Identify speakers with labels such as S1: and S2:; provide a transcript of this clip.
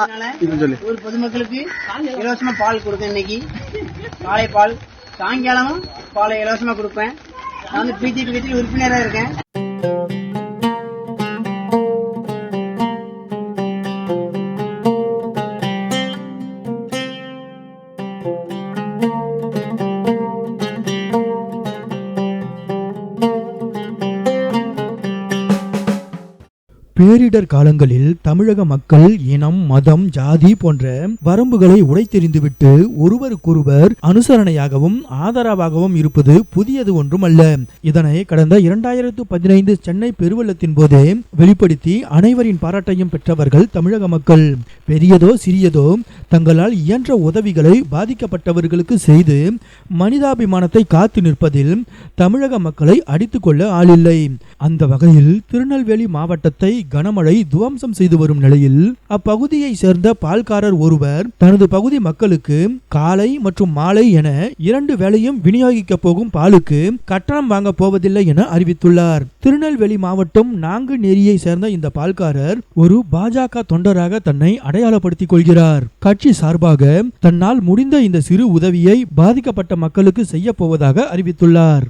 S1: அதனால ஊர் பொதுமக்களுக்கு இலவசமா பால் கொடுத்தேன் இன்னைக்கு. காலை பால். சாயங்காலமும் பாலை இலவசமா கொடுப்பேன். நான் வந்து பிஜேபி கட்சியில் உறுப்பினராக இருக்கேன்.
S2: பேரிடர் காலங்களில் தமிழக மக்கள் இனம் மதம் ஜாதி போன்ற வரம்புகளை உடைத்தெறிந்துவிட்டு ஒருவருக்கொருவர் அனுசரணையாகவும் ஆதரவாகவும் இருப்பது புதியது ஒன்றுமல்ல. இதனை கடந்த இரண்டாயிரத்து பதினைந்து சென்னை பெருவெள்ளத்தின் போதே வெளிப்படுத்தி அனைவரின் பாராட்டையும் பெற்றவர்கள் தமிழக மக்கள். பெரியதோ சிறியதோ தங்களால் இயன்ற உதவிகளை பாதிக்கப்பட்டவர்களுக்கு செய்து மனிதாபிமானத்தை காத்து நிற்பதில் தமிழக மக்களை அடித்துக்கொள்ள ஆளில்லை. அந்த வகையில் திருநெல்வேலி மாவட்டத்தை கனமழை துவம்சம் செய்து வரும் நிலையில் அப்பகுதியை சேர்ந்த பால்காரர் ஒருவர் தனது பகுதி மக்களுக்கு காலை மற்றும் மாலை என இரண்டு வேளையும் விநியோகிக்க போகும் பாலுக்கு கட்டணம் வாங்க போவதில்லை என அறிவித்துள்ளார். திருநெல்வேலி மாவட்டம் நாங்குநேரியை சேர்ந்த இந்த பால்காரர் ஒரு பாஜக தொண்டராக தன்னை அடையாளப்படுத்திக் கொள்கிறார். கட்சி சார்பாக தன்னால் முடிந்த இந்த சிறு உதவியை பாதிக்கப்பட்ட மக்களுக்கு செய்ய போவதாக அறிவித்துள்ளார்.